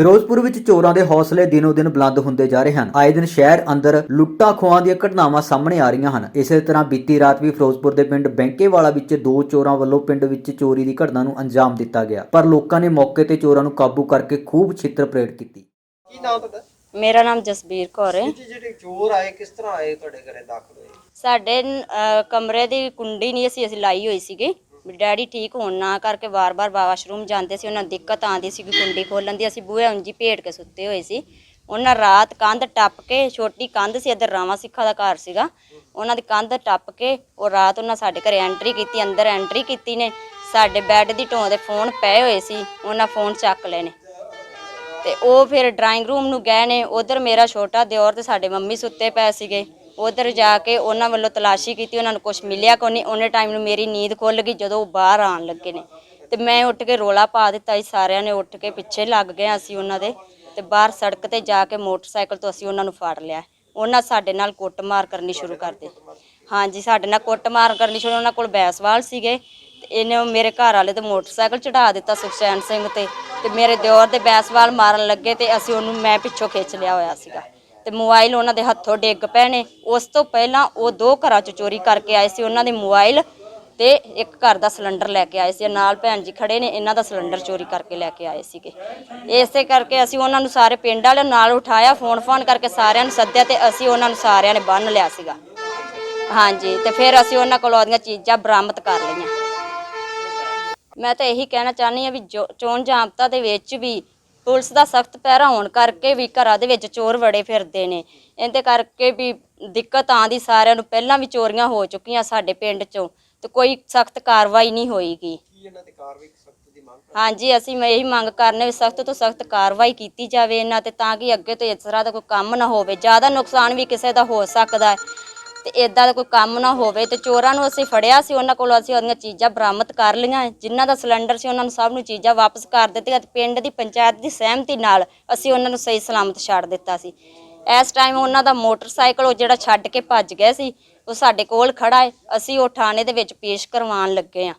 ਫਿਰੋਜ਼ਪੁਰ ਵਿੱਚ ਚੋਰਾਂ ਦੇ ਹੌਸਲੇ ਦਿਨੋ-ਦਿਨ ਬੁਲੰਦ ਹੁੰਦੇ ਜਾ ਰਹੇ ਹਨ। ਆਏ ਦਿਨ ਸ਼ਹਿਰ ਅੰਦਰ ਲੁੱਟਾਂ ਖੋਹਾਂ ਦੀਆਂ ਘਟਨਾਵਾਂ ਸਾਹਮਣੇ ਆ ਰਹੀਆਂ ਹਨ। ਇਸੇ ਤਰ੍ਹਾਂ ਬੀਤੀ ਰਾਤ ਵੀ ਫਿਰੋਜ਼ਪੁਰ ਦੇ ਪਿੰਡ ਬੈਂਕੇਵਾਲਾ ਵਿੱਚ ਦੋ ਚੋਰਾਂ ਵੱਲੋਂ ਪਿੰਡ ਵਿੱਚ ਚੋਰੀ ਦੀ ਘਟਨਾ ਨੂੰ ਅੰਜਾਮ ਦਿੱਤਾ ਗਿਆ। ਪਰ ਲੋਕਾਂ ਨੇ ਮੌਕੇ ਤੇ ਚੋਰਾਂ ਨੂੰ ਕਾਬੂ ਕਰਕੇ ਖੂਬ ਛਿੱਤਰ ਪਰੇਡ ਕੀਤੀ। ਕੀ ਨਾਮ ਤੁਹਾਡਾ? ਮੇਰਾ ਨਾਮ ਜਸਬੀਰ ਕੌਰ ਹੈ। ਜੀ ਜਿਹੜੇ ਚੋਰ ਆਏ ਕਿਸ ਤਰ੍ਹਾਂ ਆਏ ਤੁਹਾਡੇ ਘਰੇ ਦਾਖਲ ਹੋਏ? ਸਾਡੇ ਅਹ, ਕਮਰੇ ਦੀ ਕੁੰਡੀ ਨਹੀਂ ਅਸੀਂ ਅਸੀਂ ਲਾਈ ਹੋਈ ਸੀਗੀ। ਡੈਡੀ ਠੀਕ ਹੋਣ ਨਾ ਕਰਕੇ ਵਾਰ-ਵਾਰ ਵਾਸ਼ਰੂਮ ਜਾਂਦੇ ਸੀ, ਉਹਨਾਂ ਨੂੰ ਦਿੱਕਤ ਆਉਂਦੀ ਸੀ ਕਿ ਕੁੰਡੀ ਖੋਲਣ ਦੀ, ਅਸੀਂ ਬੂਹੇ ਉਂਜੀ ਭੇਟ ਕੇ ਸੁੱਤੇ ਹੋਏ ਸੀ। ਉਹਨਾਂ ਰਾਤ ਕੰਧ ਟੱਪ ਕੇ, ਛੋਟੀ ਕੰਧ ਸੀ, ਇੱਧਰ ਰਾਵਾਂ ਸਿੱਖਾ ਦਾ ਘਰ ਸੀਗਾ। ਉਹਨਾਂ ਦੀ ਕੰਧ ਟੱਪ ਕੇ, ਉਹ ਰਾਤ ਉਹਨਾਂ ਸਾਡੇ ਘਰੇ ਐਂਟਰੀ ਕੀਤੀ, ਅੰਦਰ ਐਂਟਰੀ ਕੀਤੀ ਨੇ। ਸਾਡੇ ਬੈੱਡ ਦੀ ਢੋਂ ਦੇ ਫੋਨ ਪਏ ਹੋਏ ਸੀ, ਉਹਨਾਂ ਫੋਨ ਚੱਕ ਲਏ ਨੇ। ਤੇ ਉਹ ਫਿਰ ਡਰਾਇੰਗ ਰੂਮ ਨੂੰ ਗਏ ਨੇ, ਉਧਰ ਮੇਰਾ ਛੋਟਾ ਦਿਓਰ ਤੇ ਸਾਡੇ ਮੰਮੀ ਸੁੱਤੇ ਪਏ ਸੀਗੇ। ਉਧਰ ਜਾ ਕੇ ਉਹਨਾਂ ਵੱਲੋਂ ਤਲਾਸ਼ੀ ਕੀਤੀ, ਉਹਨਾਂ ਨੂੰ ਕੁਝ ਮਿਲਿਆ ਕੋਈ ਨਹੀਂ ਉਹਨੇ ਟਾਈਮ ਨੂੰ ਮੇਰੀ ਨੀਂਦ ਖੁੱਲ ਗਈ, ਜਦੋਂ ਉਹ ਬਾਹਰ ਆਣ ਲੱਗੇ ਨੇ। ਤੇ ਮੈਂ ਉੱਠ ਕੇ ਰੋਲਾ ਪਾ ਦਿੱਤਾ ਸੀ ਸਾਰਿਆਂ ਨੇ ਉੱਠ ਕੇ ਪਿੱਛੇ ਲੱਗ ਗਏ ਅਸੀਂ ਉਹਨਾਂ ਦੇ। ਤੇ ਬਾਹਰ ਸੜਕ ਤੇ ਜਾ ਕੇ ਮੋਟਰਸਾਈਕਲ ਤੋਂ ਅਸੀਂ ਉਹਨਾਂ ਨੂੰ ਫੜ ਲਿਆ। ਉਹਨਾਂ ਸਾਡੇ ਨਾਲ ਕੁੱਟਮਾਰ ਕਰਨੀ ਸ਼ੁਰੂ ਕਰ ਦਿੱਤੀ। ਹਾਂਜੀ, ਸਾਡੇ ਨਾਲ ਕੁੱਟਮਾਰ ਕਰਨੀ ਸ਼ੁਰੂ, ਉਹਨਾਂ ਕੋਲ ਬੈਸਵਾਲ ਸੀਗੇ। ਤੇ ਇਹਨੇ ਮੇਰੇ ਘਰ ਵਾਲੇ ਤੇ ਮੋਟਰਸਾਈਕਲ ਚੜਾ ਦਿੱਤਾ ਸੁਖਚੈਨ ਸਿੰਘ ਤੇ। ਤੇ ਮੇਰੇ ਦਿਓਰ ਦੇ ਬੈਸਵਾਲ ਮਾਰਨ ਲੱਗੇ ਤੇ ਅਸੀਂ ਉਹਨੂੰ ਮੈਂ ਪਿੱਛੋਂ ਖਿੱਚ ਲਿਆ ਹੋਇਆ ਸੀਗਾ। ਤੇ ਮੋਬਾਈਲ ਉਹਨਾਂ ਦੇ ਹੱਥੋਂ ਡਿੱਗ ਪਏ ਨੇ। ਉਸ ਤੋਂ ਪਹਿਲਾਂ ਉਹ ਦੋ ਘਰਾਂ 'ਚ ਚੋਰੀ ਕਰਕੇ ਆਏ ਸੀ। ਉਹਨਾਂ ਦੇ ਮੋਬਾਈਲ ਤੇ ਇੱਕ ਘਰ ਦਾ ਸਿਲੰਡਰ ਲੈ ਕੇ ਆਏ ਸੀ। ਨਾਲ ਭੈਣ ਜੀ ਖੜੇ ਨੇ, ਇਹਨਾਂ ਦਾ ਸਿਲੰਡਰ ਚੋਰੀ ਕਰਕੇ ਲੈ ਕੇ ਆਏ ਸੀਗੇ। ਇਸੇ ਕਰਕੇ ਅਸੀਂ ਉਹਨਾਂ ਨੂੰ ਸਾਰੇ ਪਿੰਡ ਵਾਲਿਆਂ ਨਾਲ ਉਠਾਇਆ। ਫੋਨ ਫੋਨ ਕਰਕੇ ਸਾਰਿਆਂ ਨੂੰ ਸੱਦਿਆ ਤੇ ਅਸੀਂ ਉਹਨਾਂ ਨੂੰ ਸਾਰਿਆਂ ਨੇ ਬੰਨ ਲਿਆ ਸੀਗਾ। ਹਾਂਜੀ, ਤੇ ਫਿਰ ਅਸੀਂ ਉਹਨਾਂ ਕੋਲੋਂ ਉਹਦੀਆਂ ਚੀਜ਼ਾਂ ਬਰਾਮਦ ਕਰ ਲਈਆਂ। ਮੈਂ ਤਾਂ ਇਹੀ ਕਹਿਣਾ ਚਾਹੁੰਦੀ ਆ ਵੀ ਜੋ- ਚੋਣ ਜਾਬਤਾ ਦੇ ਵਿੱਚ ਵੀ ਪੁਲਿਸ ਦਾ ਸਖਤ ਪਹਿਰਾ ਹੋਣ ਕਰਕੇ ਵੀ ਘਰਾਂ ਦੇ ਵਿੱਚ ਚੋਰ ਵੜੇ ਫਿਰਦੇ ਨੇ। ਇਹਦੇ ਕਰਕੇ ਵੀ ਦਿੱਕਤ ਆਂਦੀ ਸਾਰਿਆਂ ਨੂੰ ਪਹਿਲਾਂ ਵੀ ਚੋਰੀਆਂ ਹੋ ਚੁੱਕੀਆਂ ਸਾਡੇ ਪਿੰਡ 'ਚੋਂ ਤੇ ਕੋਈ ਸਖਤ ਕਾਰਵਾਈ ਨਹੀਂ ਹੋਈਗੀ। ਕੀ ਇਹਨਾਂ ਤੇ ਕਾਰਵਾਈ ਸਖਤ ਦੀ ਮੰਗ ਹਾਂਜੀ ਅਸੀਂ ਮੈਂ ਇਹੀ ਮੰਗ ਕਰਨੇ ਵੀ ਸਖਤ ਤੋਂ ਸਖਤ ਕਾਰਵਾਈ ਕੀਤੀ ਜਾਵੇ ਇਹਨਾਂ ਤੇ ਤਾਂ ਕਿ ਅੱਗੇ ਤੋਂ ਇਸ ਤਰ੍ਹਾਂ ਦਾ ਕੋਈ ਕੰਮ ਨਾ ਹੋਵੇ। ਜ਼ਿਆਦਾ ਨੁਕਸਾਨ ਵੀ ਕਿਸੇ ਦਾ ਹੋ ਸਕਦਾ ਹੈ। ਤੇ ਇਦਾਂ ਦਾ ਕੋਈ ਕੰਮ ਨਾ ਹੋਵੇ ਤੇ ਚੋਰਾਂ ਨੂੰ ਅਸੀਂ ਫੜਿਆ ਸੀ, ਉਹਨਾਂ ਕੋਲੋਂ ਅਸੀਂ ਉਹਦੀਆਂ ਚੀਜ਼ਾਂ ਬਰਾਮਦ ਕਰ ਲਈਆਂ। ਜਿਨ੍ਹਾਂ ਦਾ ਸਿਲੰਡਰ ਸੀ, ਉਹਨਾਂ ਨੂੰ ਸਭ ਨੂੰ ਚੀਜ਼ਾਂ ਵਾਪਸ ਕਰ ਦਿੱਤੀਆਂ ਤੇ ਪਿੰਡ ਦੀ ਪੰਚਾਇਤ ਦੀ ਸਹਿਮਤੀ ਨਾਲ ਅਸੀਂ ਉਹਨਾਂ ਨੂੰ ਸਹੀ ਸਲਾਮਤ ਛੱਡ ਦਿੱਤਾ ਸੀ। ਇਸ ਟਾਈਮ ਉਹਨਾਂ ਦਾ ਮੋਟਰਸਾਈਕਲ ਉਹ ਜਿਹੜਾ ਛੱਡ ਕੇ ਭੱਜ ਗਿਆ ਸੀ, ਉਹ ਸਾਡੇ ਕੋਲ ਖੜਾ ਹੈ। ਅਸੀਂ ਉਹ ਥਾਣੇ ਦੇ ਵਿੱਚ ਪੇਸ਼ ਕਰਵਾਉਣ ਲੱਗੇ ਹਾਂ।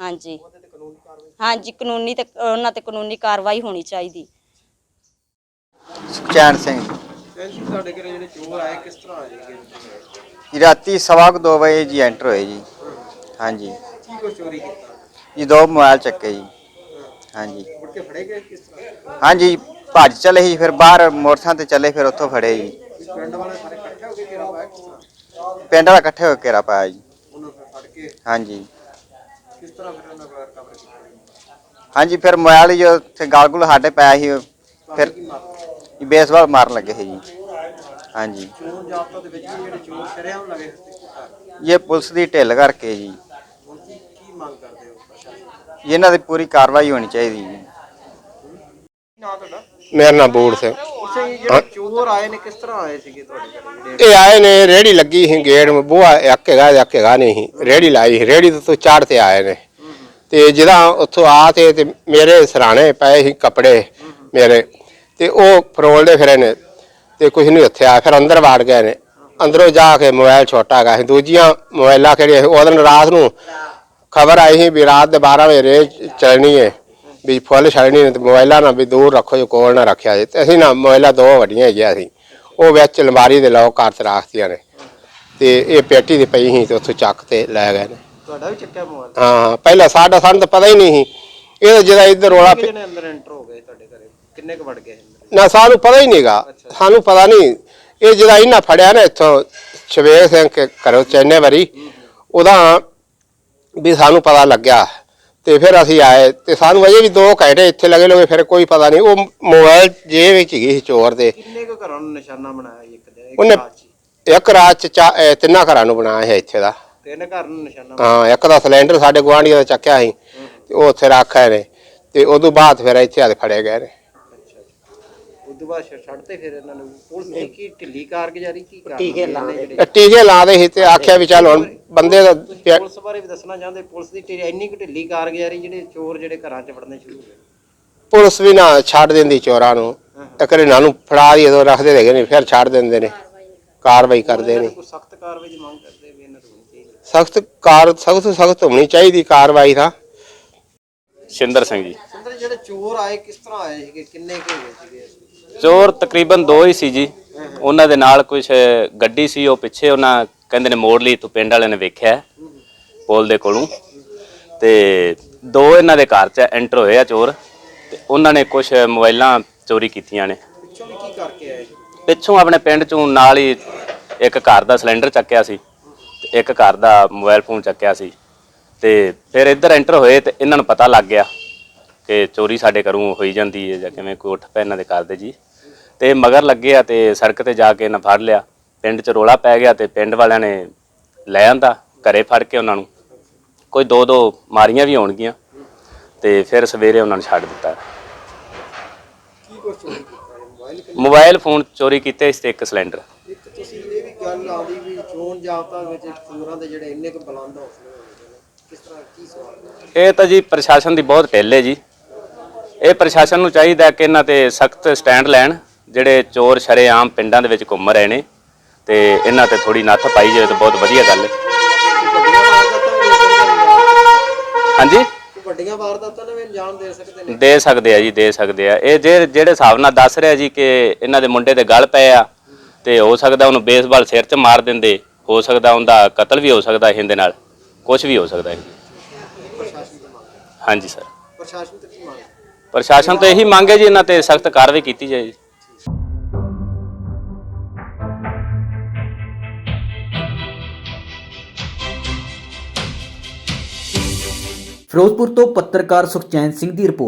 ਹਾਂਜੀ। ਹਾਂਜੀ, ਕਾਨੂੰਨੀ ਤੇ, ਉਹਨਾਂ ਤੇ ਕਾਨੂੰਨੀ ਕਾਰਵਾਈ ਹੋਣੀ ਚਾਹੀਦੀ। ਸੁਖਚੈਨ ਸਿੰਘ। ਜੀ ਤੁਹਾਡੇ ਘਰੇ ਜਿਹੜੇ ਚੋਰ ਆਏ ਕਿਸ ਤਰ੍ਹਾਂ ਆਏ ਜੀ ਜੀ ਰਾਤੀ ਸਵਾ ਕੁ ਦੋ ਵਜੇ ਜੀ ਐਂਟਰ ਹੋਏ ਜੀ। ਹਾਂਜੀ। ਕੀ ਕੁਛ ਚੋਰੀ ਕੀਤਾ? ਜੀ ਦੋ ਮੋਬਾਈਲ ਚੱਕੇ ਜੀ। ਹਾਂਜੀ। ਮੁੜ ਕੇ ਫੜੇ ਗਏ ਕਿਸ ਤਰ੍ਹਾਂ? ਹਾਂਜੀ ਭੱਜ ਚਲੇ ਸੀ ਫਿਰ ਬਾਹਰ ਮੋਟਰਸਾਈਕਲ ਤੇ ਚੱਲੇ ਫਿਰ ਉੱਥੋਂ ਫੜੇ ਜੀ। ਪਿੰਡ ਵਾਲੇ ਸਾਰੇ ਇਕੱਠੇ ਹੋ ਕੇ ਘੇਰਾ ਪਾਇਆ ਕਿਸ ਤਰ੍ਹਾਂ? ਪਿੰਡ ਵਾਲਾ ਇਕੱਠੇ ਹੋ ਕੇ ਘੇਰਾ ਪਾਇਆ ਜੀ। ਉਹਨਾਂ ਨੂੰ ਫਿਰ ਫੜ ਕੇ ਹਾਂਜੀ। ਕਿਸ ਤਰ੍ਹਾਂ ਫਿਰ ਉਹਨਾਂ ਕੋਲ ਕਮਰੇ ਕੀਤਾ ਹਾਂਜੀ ਫਿਰ ਮੋਬਾਈਲ ਜੋ ਤੇ ਗਾਲ ਗੁਲ ਸਾਡੇ ਪਾਇਆ ਸੀ ਫਿਰ ਕੀ ਮਾਰ ਜੀ ਬੇਸਬਾਲ ਮਾਰਨ ਲੱਗੇ ਸੀ ਜੀ। ਹਾਂਜੀ। ਚੋਣ ਜਾਬਤਾ ਦੇ ਵਿੱਚ ਵੀ ਜਿਹੜੇ ਚੋਰ ਸ਼ਰਿਆਮ ਲਗੇ ਘਰ ਇਹ ਪੁਲਿਸ ਦੀ ਢਿੱਲ ਕਰਕੇ ਜੀ। ਹੁਣ ਕੀ ਕੀ ਮੰਗ ਕਰਦੇ ਹੋ ਪ੍ਰਸ਼ਾਸਨ ਜੀ, ਇਹਨਾਂ ਦੀ ਪੂਰੀ ਕਾਰਵਾਈ ਹੋਣੀ ਚਾਹੀਦੀ ਜੀ। ਨਾਂ ਤੁਹਾਡਾ ਮੇਰਾ ਨਾਮ ਬੂੜ ਸਿੰਘ। ਜਿਹੜੇ ਚੋਰ ਆਏ ਨੇ ਕਿਸ ਤਰ੍ਹਾਂ ਆਏ ਸੀਗੇ ਤੁਹਾਡੇ ਘਰੇ? ਇਹ ਆਏ ਨੇ ਰੇੜੀ ਲੱਗੀ ਸੀ ਗੇਟ ਮੇ ਹੈਗਾ ਇੱਕ ਹੈਗਾ ਨਹੀਂ ਸੀ। ਰੇੜੀ ਲਾਈ ਸੀ, ਰੇੜੀ ਤੋਂ ਚਾੜ ਤੇ ਆਏ ਨੇ। ਤੇ ਜਿਹੜਾ ਉੱਥੋਂ ਆ ਤੇ ਤੇ ਮੇਰੇ ਸਰਾਣੇ ਪਏ ਸੀ ਕੱਪੜੇ ਮੇਰੇ ਤੇ ਉਹ ਫਰੋਲਦੇ ਫਿਰੇ ਨੇ ਤੇ ਕੁਝ ਨਹੀਂ ਉੱਥੇ ਆ ਫਿਰ ਅੰਦਰ ਵਾੜ ਗਏ ਨੇ ਅੰਦਰੋਂ ਜਾ ਕੇ ਮੋਬਾਈਲ ਛੋਟਾ ਹੈਗਾ ਸੀ ਦੂਜੀਆਂ ਮੋਬਾਈਲਾਂ ਕਿਹੜੀਆਂ ਸੀ ਉਹ ਦਿਨ ਰਾਤ ਨੂੰ ਖਬਰ ਆਈ ਸੀ ਵੀ ਰਾਤ ਦੇ 12 ਵਜੇ ਰੇਸ ਚੱਲਣੀ ਹੈ ਵੀ ਫੁੱਲ ਛੜਨੀ ਨੇ ਤੇ ਮੋਬਾਈਲਾਂ ਨਾਲ ਵੀ ਦੂਰ ਰੱਖੋ ਜੋ ਕੋਲ ਨਾ ਰੱਖਿਆ ਜੇ। ਤੇ ਅਸੀਂ ਨਾ ਮੋਬਾਈਲਾਂ ਦੋ ਵੱਡੀਆਂ ਹੈਗੀਆਂ ਸੀ ਉਹ ਵਿੱਚ ਅਲਮਾਰੀ ਦੇ ਲੋਕ ਕਰ ਤੇ ਰੱਖਤੀਆਂ ਨੇ। ਤੇ ਇਹ ਪੇਟੀ ਦੀ ਪਈ ਸੀ ਤੇ ਉੱਥੋਂ ਚੱਕ ਤੇ ਲੈ ਗਏ ਨੇ। ਤੁਹਾਡਾ ਵੀ ਚੱਕਿਆ ਮੋਬਾਈਲ? ਹਾਂ ਪਹਿਲਾਂ ਸਾਡਾ ਸਾਨੂੰ ਤਾਂ ਪਤਾ ਹੀ ਨਹੀਂ ਸੀ। ਇਹ ਜਿਹੜਾ ਇੱਧਰ ਰੋਲਾ ਅੰਦਰ ਐਂਟਰ ਘਰੇ ਕਿੰਨੇ ਕੁ ਵੜ ਗਏ ਅੰਦਰ ਨਾ ਸਾਨੂੰ ਪਤਾ ਹੀ ਨਹੀਂਗਾ ਸਾਨੂੰ ਪਤਾ ਨਹੀਂ ਇਹ ਜਿਹੜਾ ਇਹਨਾਂ ਫੜਿਆ ਨਾ ਇੱਥੋਂ ਸ਼ਵੇਕ ਸਿੰਘ ਘਰੋਂ ਚੈਨੇ ਵਾਰੀ ਉਹਦਾ ਵੀ ਸਾਨੂੰ ਪਤਾ ਲੱਗਿਆ। ਤੇ ਫਿਰ ਅਸੀਂ ਆਏ। ਤੇ ਸਾਨੂੰ ਅਜੇ ਵੀ 2 ਘੰਟੇ ਇੱਥੇ ਲੱਗੇ ਲੋਗੇ ਫਿਰ ਕੋਈ ਪਤਾ ਨਹੀਂ ਉਹ ਮੋਬਾਈਲ ਜੇਬ ਵਿੱਚ ਹੀ ਸੀ ਚੋਰ ਦੇ। ਕਿੰਨੇ ਕੁ ਘਰਾਂ ਨੂੰ ਨਿਸ਼ਾਨਾ ਬਣਾਇਆ ਇੱਕ ਦੇ ਇੱਕ ਉਹਨੇ ਰਾਤ 'ਚ ਹੀ? ਇੱਕ ਰਾਤ ਚ ਚਾ- ਅਹ ਤਿੰਨਾਂ ਘਰਾਂ ਨੂੰ ਬਣਾਇਆ ਹੈ ਇੱਥੇ ਦਾ। ਤਿੰਨ ਘਰ ਨੂੰ ਨਿਸ਼ਾਨਾ ਹਾਂ ਇੱਕ ਦਾ ਸਿਲੰਡਰ ਸਾਡੇ ਗੁਆਂਢੀਆਂ ਦਾ ਚੱਕਿਆ ਸੀ ਤੇ ਉਹ ਉੱਥੇ ਰੱਖਿਆ ਨੇ। ਤੇ ਉਦੋਂ ਬਾਅਦ ਫਿਰ ਇੱਥੇ ਆ ਕੇ ਫੜੇ ਗਏ ਨੇ। ਉਸ ਤੋਂ ਬਾਅਦ ਛ- ਛੱਡਤੇ ਫਿਰ ਇਹਨਾਂ ਨੂੰ। ਪੁਲਿਸ ਨੇ ਕੀ ਢਿੱਲੀ ਕਾਰਗੁਜ਼ਾਰੀ ਕੀ ਕਰ ਟੀਕੇ ਲਾਉਂਦੇ ਇਹ ਟੀਕੇ ਲਾਦੇ ਸੀ ਤੇ ਆਖਿਆ ਵੀ ਚੱਲ ਹੁਣ ਬੰਦੇ ਦਾ ਪਿਆ- ਪੁਲਿਸ ਬਾਰੇ ਵੀ ਦੱਸਣਾ ਚਾਹੁੰਦੇ ਪੁਲਿਸ ਦੀ ਢਿੱਲੀ- ਇੰਨੀ ਕੁ ਢਿੱਲੀ ਕਾਰਗੁਜ਼ਾਰੀ ਜਿਹੜੇ ਚੋਰ ਜਿਹੜੇ ਘਰਾਂ 'ਚ ਵੜਨੇ ਸ਼ੁਰੂ ਹੋ ਗਏ। ਪੁਲਿਸ ਵੀ ਨਾ ਛੱਡ ਦਿੰਦੀ ਚੋਰਾਂ ਨੂੰ। ਇੱਕ ਵਾਰੀ ਇਹਨਾਂ ਨੂੰ ਫੜਾ ਦੀ ਜਦੋਂ ਰੱਖਦੇ ਹੈਗੇ ਨੇ ਫਿਰ ਛੱਡ ਦਿੰਦੇ ਨੇ। ਕਾਰਵਾਈ ਕਰਦੇ ਨੇ। ਕੋਈ ਸਖਤ ਕਾਰਵਾਈ ਦੀ ਮੰਗ ਕਰਦੇ ਵੀ ਇਹਨਾਂ ਤੋਂ ਹੋਣੀ ਚਾਹੀਦੀ। ਸਖਤ ਕਾਰ ਸਖਤ ਸਖਤ ਹੋਣੀ ਚਾਹੀਦੀ ਕਾਰਵਾਈ ਤਾਂ। ਸ਼ਿੰਦਰ ਸਿੰਘ ਜੀ। ਜਿਹੜੇ ਚੋਰ ਆਏ ਕਿਸ ਤਰ੍ਹਾਂ ਆਏ ਸੀਗੇ? ਕਿੰਨੇ ਕੁ ਹੈਗੇ ਸੀਗੇ? ਚੋਰ ਤਕਰੀਬਨ ਦੋ ਹੀ ਸੀ ਜੀ। ਉਹਨਾਂ ਦੇ ਨਾਲ ਕੁਝ ਗੱਡੀ ਸੀ ਉਹ ਪਿੱਛੇ ਉਹਨਾਂ ਕਹਿੰਦੇ ਨੇ ਮੋੜ ਲਈ ਤੂੰ ਪਿੰਡ ਵਾਲਿਆਂ ਨੇ ਵੇਖਿਆ ਪੁਲ ਦੇ ਕੋਲੋਂ। ਤੇ ਦੋ ਇਹਨਾਂ ਦੇ ਘਰ 'ਚ ਐਂਟਰ ਹੋਏ ਆ ਚੋਰ ਤੇ ਉਹਨਾਂ ਨੇ ਕੁਝ ਮੋਬਾਈਲਾਂ ਚੋਰੀ ਕੀਤੀਆਂ ਨੇ। ਪਿੱਛੋਂ ਵੀ ਕੀ ਕਰਕੇ ਆਏ? ਪਿੱਛੋਂ ਆਪਣੇ ਪਿੰਡ 'ਚੋਂ ਨਾਲ ਹੀ ਇੱਕ ਘਰ ਦਾ ਸਿਲੰਡਰ ਚੱਕਿਆ ਸੀ ਤੇ ਇੱਕ ਘਰ ਦਾ ਮੋਬਾਈਲ ਫੋਨ ਚੱਕਿਆ ਸੀ। ਤੇ ਫਿਰ ਇੱਧਰ ਐਂਟਰ ਹੋਏ ਤੇ ਇਹਨਾਂ ਨੂੰ ਪਤਾ ਲੱਗ ਗਿਆ। ਕਿ ਚੋਰੀ ਸਾਡੇ ਘਰੋਂ ਹੋਈ ਜਾਂਦੀ ਹੈ ਜਾਂ ਕਿਵੇਂ ਕੋਈ ਉੱਠ ਪਿਆ ਇਹਨਾਂ ਦੇ ਘਰ ਦੇ ਜੀ। ਤੇ ਮਗਰ ਲੱਗੇ ਆ ਤੇ ਸੜਕ ਤੇ ਜਾ ਕੇ ਇਹਨਾਂ ਫੜ ਲਿਆ। ਪਿੰਡ 'ਚ ਰੋਲਾ ਪੈ ਗਿਆ ਤੇ ਪਿੰਡ ਵਾਲਿਆਂ ਨੇ ਲੈ ਆਂਦਾ ਘਰੇ ਫੜ ਕੇ ਉਹਨਾਂ ਨੂੰ। ਕੋਈ ਦੋ ਦੋ ਮਾਰੀਆਂ ਵੀ ਹੋਣਗੀਆਂ ਤੇ ਫਿਰ ਸਵੇਰੇ ਉਹਨਾਂ ਨੂੰ ਛੱਡ ਦਿੱਤਾ। ਕੀ ਕੁਛ ਚੋਰੀ ਕੀਤਾ ਹੈ ਮੋਬਾਈਲ ਮੋਬਾਈਲ ਫੋਨ ਚੋਰੀ ਕੀਤੇ ਸੀ ਤੇ ਇੱਕ ਸਿਲੰਡਰ। ਇੱਕ ਤੁਸੀਂ ਇਹ ਵੀ ਗੱਲ ਆਉਂਦੀ ਵੀ ਚੋਣ ਜਾਬਤਾ ਵਿੱਚ ਚੋਰਾਂ ਦੇ ਜਿਹੜੇ ਇੰਨੇ ਕੁ ਬੁਲੰਦ ਹੌਸਲੇ ਹੋਏ ਨੇ ਕਿਸ ਤਰ੍ਹਾਂ ਕੀ ਸਵਾਲ? ਇਹ ਤਾਂ ਜੀ ਪ੍ਰਸ਼ਾਸਨ ਦੀ ਬਹੁਤ ਢਿੱਲ ਹੈ ਜੀ। ਇਹ ਪ੍ਰਸ਼ਾਸਨ ਨੂੰ ਚਾਹੀਦਾ ਕਿ ਇਹਨਾਂ ਤੇ ਸਖਤ ਸਟੈਂਡ ਲੈਣ ਜਿਹੜੇ ਚੋਰ ਸ਼ਰੇਆਮ ਪਿੰਡਾਂ ਦੇ ਵਿੱਚ ਘੁੰਮ ਰਹੇ ਨੇ ਤੇ ਇਹਨਾਂ ਤੇ ਥੋੜੀ ਨੱਥ ਪਾਈ ਜਾਵੇ ਤਾਂ ਬਹੁਤ ਵਧੀਆ ਗੱਲ ਹੈ। ਹਾਂਜੀ? ਵੱਡੀਆਂ ਵਾਰਦਾਤਾਂ ਨੂੰ ਅੰਜਾਮ ਦੇ ਸਕਦੇ ਨੇ। ਦੇ ਸਕਦੇ ਆ ਜੀ ਦੇ ਸਕਦੇ ਆ। ਇਹ ਜੇ ਜਿਹੜੇ ਹਿਸਾਬ ਨਾਲ ਦੱਸ ਰਿਹਾ ਜੀ ਕਿ ਇਹਨਾਂ ਦੇ ਮੁੰਡੇ ਦੇ ਗਲ ਪਏ ਆ ਤੇ ਹੋ ਸਕਦਾ ਉਹਨੂੰ ਬੇਸਬਾਲ ਸਿਰ 'ਚ ਮਾਰ ਦਿੰਦੇ ਹੋ ਸਕਦਾ ਉਹਦਾ ਕਤਲ ਵੀ ਹੋ ਸਕਦਾ ਇਹਦੇ ਨਾਲ ਕੁਝ ਵੀ ਹੋ ਸਕਦਾ ਹੈ ਤੋਂ ਹਾਂਜੀ ਸਰ। ਪ੍ਰਸ਼ਾਸਨ ਤੋਂ ਕੀ ਮੰਗ ਪ੍ਰਸ਼ਾਸਨ ਤੋਂ ਇਹੀ ਮੰਗ ਹੈ ਜੀ, ਇਹਨਾਂ ਤੇ ਸਖਤ ਕਾਰਵਾਈ ਕੀਤੀ ਜਾਏ ਜੀ। ਫਿਰੋਜ਼ਪੁਰ ਤੋਂ ਪੱਤਰਕਾਰ ਸੁਖਚੈਨ ਸਿੰਘ ਦੀ ਰਿਪੋਰਟ।